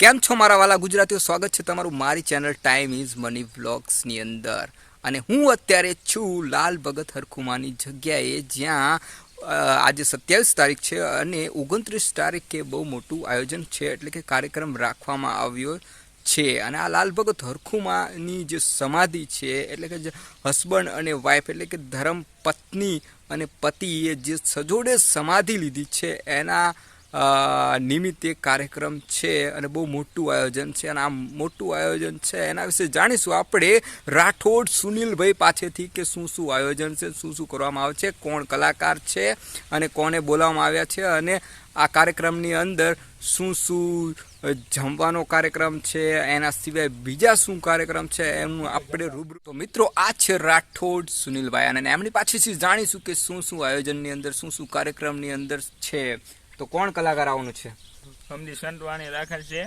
કેમ છો મારા વાલા ગુજરાતીઓ? સ્વાગત છે તમારું મારી ચેનલ ટાઈમ ઇઝ મની વ્લોગ્સની અંદર. અને હું અત્યારે છું લાલ ભગત હરખુમાની જગ્યાએ, જ્યાં આજે સત્યાવીસ તારીખ છે અને ઓગણત્રીસ તારીખે બહુ મોટું આયોજન છે, એટલે કે કાર્યક્રમ રાખવામાં આવ્યો છે. અને આ લાલ ભગત હરખુમાની જે સમાધિ છે, એટલે કે જે હસબન્ડ અને વાઈફ એટલે કે ધર્મ પત્ની અને પતિએ જે સજોડે સમાધિ લીધી છે, એના નિમિત્તે કાર્યક્રમ છે અને બહુ મોટું આયોજન છે. અને આ મોટું આયોજન છે. એના વિશે જાણીશું આપણે રાઠોડ સુનિલભાઈ પાસેથી કે શું શું આયોજન છે, શું શું કરવામાં આવે છે, કોણ કલાકાર છે અને કોને બોલાવવામાં આવ્યા છે અને આ કાર્યક્રમની અંદર શું શું જમવાનો કાર્યક્રમ છે, એના સિવાય બીજા શું કાર્યક્રમ છે એનું આપણે રૂબરૂ તો મિત્રો આ છે રાઠોડ સુનિલભાઈ. અને એમની પાસેથી જાણીશું કે શું શું આયોજનની અંદર, શું શું કાર્યક્રમની અંદર છે. તો કોણ કલાકાર આવવાનું છે? સમજી સંતવાણી રાખેલ છે.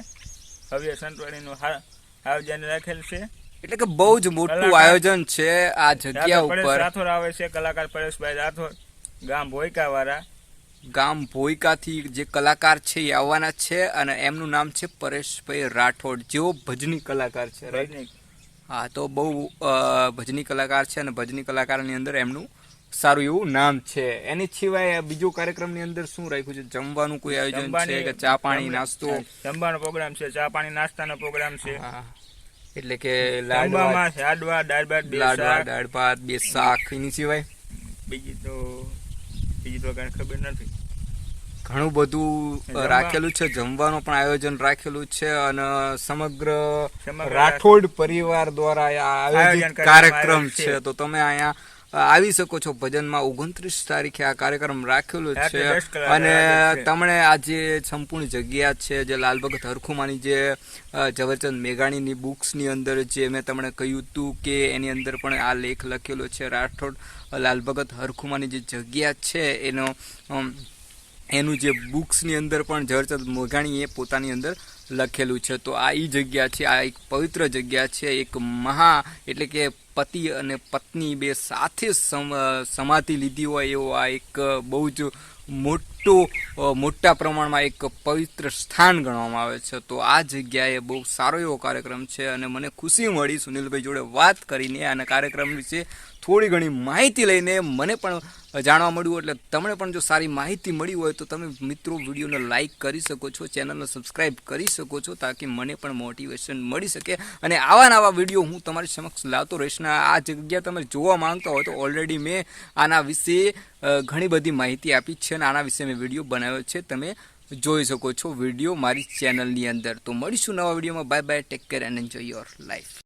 હવે સંતવાણીનું આયોજન રાખેલ છે. એટલે કે બહુ જ મોટું આયોજન છે આ જગ્યા ઉપર. રાઠોડ આવે છે કલાકાર પરેશભાઈ રાઠોડ. ગામ ભોયકા વાળા ગામ ભોયકાથી જે કલાકાર છે એ આવવાના છે અને એમનું નામ છે પરેશભાઈ રાઠોડ. જેઓ ભજની કલાકાર છે હા તો બહુ ભજની કલાકાર છે અને ભજની કલાકારની અંદર એમનું સારું એવું નામ છે. એની સિવાય બીજો કાર્યક્રમની અંદર શું રાખ્યું છે? જમવાનું કોઈ આયોજન છે કે ચા પાણી નાસ્તો? જમવાનો પ્રોગ્રામ છે. ચા પાણી નાસ્તાનો પ્રોગ્રામ છે. એટલે કે લાડવા લાડવા દાળ ભાત લાડવા દાળ ભાત બે શાક એની સિવાય? બીજી તો બીજી તો કઈ ખબર નથી. ઘણું બધું રાખેલું છે. જમવાનું પણ આયોજન રાખેલું છે અને સમગ્ર રાઠોડ પરિવાર દ્વારા આયોજિત આયોજન કાર્યક્રમ છે. છે. તો તમે અહીંયા આવી શકો છો ભજનમાં. ઓગણત્રીસ તારીખે આ કાર્યક્રમ રાખેલો છે. અને તમને આ જે સંપૂર્ણ જગ્યા છે જે લાલભગત હરખુમાની જે ઝવરચંદ મેઘાણીની બુક્સની અંદર જે મેં તમને કહ્યું હતું કે એની અંદર પણ આ લેખ લખેલો છે. રાઠોડ લાલભગત હરખુમાની જે જગ્યા છે એનો એનું જે બુક્સની અંદર પણ ઝવેરચંદ મોઘાણીએ પોતાની અંદર લખેલું છે. તો આ એ જગ્યા છે, આ એક પવિત્ર જગ્યા છે, એક મહા એટલે કે પતિ અને પત્ની બે સાથે સમ- સમાધિ લીધી હોય એવો આ એક બહુ જ મોટો મોટા પ્રમાણમાં એક પવિત્ર સ્થાન ગણવામાં આવે છે. તો આ જગ્યાએ બહુ સારો એવો કાર્યક્રમ છે અને મને ખુશી મળી સુનિલભાઈ જોડે વાત કરીને આના કાર્યક્રમ વિશે થોડી ઘણી માહિતી લઈને મને પણ જાણવા મળ્યું એટલે તમને પણ જો સારી માહિતી મળી હોય તો તમે મિત્રો વિડીયોને લાઇક કરી શકો છો, ચેનલને સબસ્ક્રાઇબ કરી શકો છો તાકી મને પણ મોટિવેશન મળી શકે. અને આવા નવા વીડિયો હું તમારી સમક્ષ લાવતો રહીશ ને આ જગ્યા તમે જોવા માંગતા હોય તો ઓલરેડી મેં આના વિશે ઘણી બધી માહિતી આપી છે અને આના વિશે મેં વીડિયો બનાવ્યો છે. તમે જોઈ શકો છો વીડિયો મારી ચેનલની અંદર. તો મળીશું નવા વિડીયોમાં. Bye bye. Take care and enjoy your life